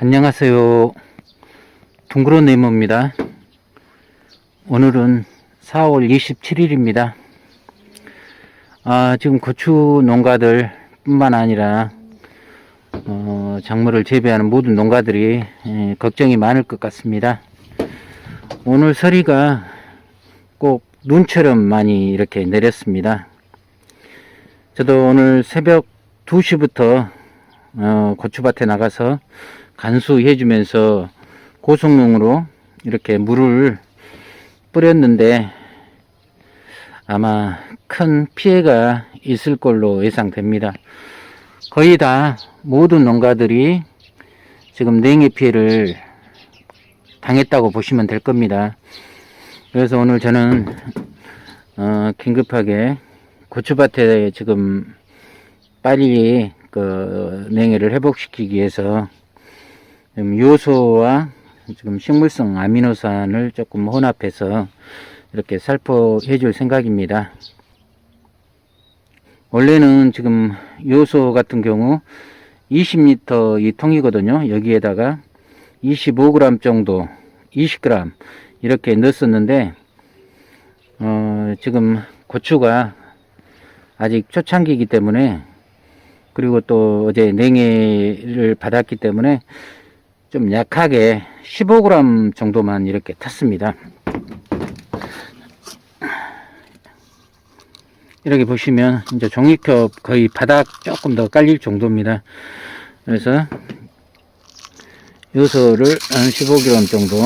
안녕하세요. 둥그런 네모입니다. 오늘은 4월 27일입니다. 아, 지금 고추 농가들 뿐만 아니라, 어, 작물을 재배하는 모든 농가들이 예, 걱정이 많을 것 같습니다. 오늘 서리가 꼭 눈처럼 많이 이렇게 내렸습니다. 저도 오늘 새벽 2시부터 어, 고추밭에 나가서 간수해 주면서 고속농으로 이렇게 물을 뿌렸는데 아마 큰 피해가 있을 걸로 예상됩니다. 거의 다 모든 농가들이 지금 냉해 피해를 당했다고 보시면 될 겁니다. 그래서 오늘 저는 어, 긴급하게 고추밭에 지금 빨리 그 냉해를 회복시키기 위해서 지금 요소와 지금 식물성 아미노산을 조금 혼합해서 이렇게 살포해 줄 생각입니다. 원래는 지금 요소 같은 경우 20리터 이 통이거든요. 여기에다가 25g 정도, 20g 이렇게 넣었었는데 어, 지금 고추가 아직 초창기이기 때문에 그리고 또 어제 냉해를 받았기 때문에 좀 약하게 15g 정도만 이렇게 탔습니다. 이렇게 보시면 이제 종이컵 거의 바닥 조금 더 깔릴 정도입니다. 그래서 요소를 한 15g 정도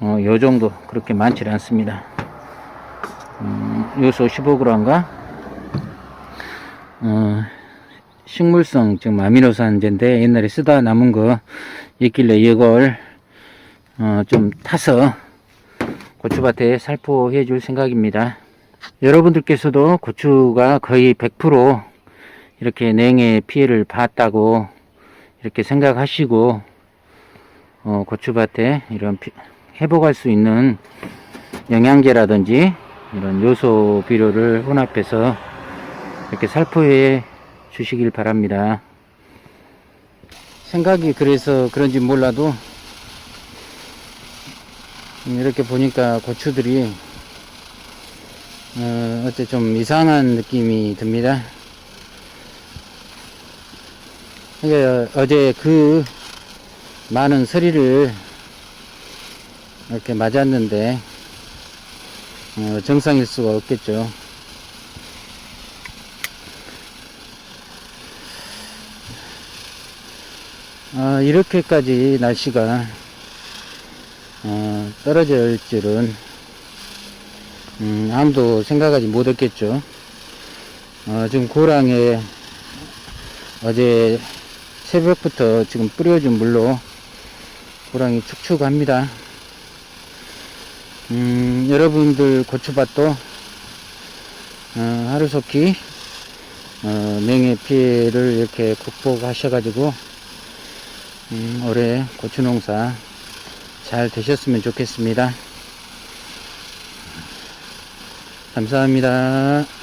어, 요 정도 그렇게 많지 않습니다. 음, 요소 15g과 어, 식물성 지금 아미노산제인데 옛날에 쓰다 남은 거 있길래 이걸 어, 좀 타서 고추밭에 살포해 줄 생각입니다. 여러분들께서도 고추가 거의 100% 이렇게 냉해 피해를 봤다고 이렇게 생각하시고 어, 고추밭에 이런 피, 회복할 수 있는 영양제라든지 이런 요소 비료를 혼합해서 이렇게 살포해 주시길 바랍니다. 생각이 그래서 그런지 몰라도 음, 이렇게 보니까 고추들이 어, 어째 좀 이상한 느낌이 듭니다. 어제 그 많은 서리를 이렇게 맞았는데 어, 정상일 수가 없겠죠. 아, 이렇게까지 날씨가 어, 떨어질 줄은 음, 아무도 생각하지 못했겠죠. 어, 지금 고랑에 어제 새벽부터 지금 뿌려준 물로 고랑이 축축합니다. 음, 여러분들 고추밭도 어, 하루속히 어, 냉해 피해를 이렇게 극복하셔가지고 음, 올해 고추 농사 잘 되셨으면 좋겠습니다. 감사합니다.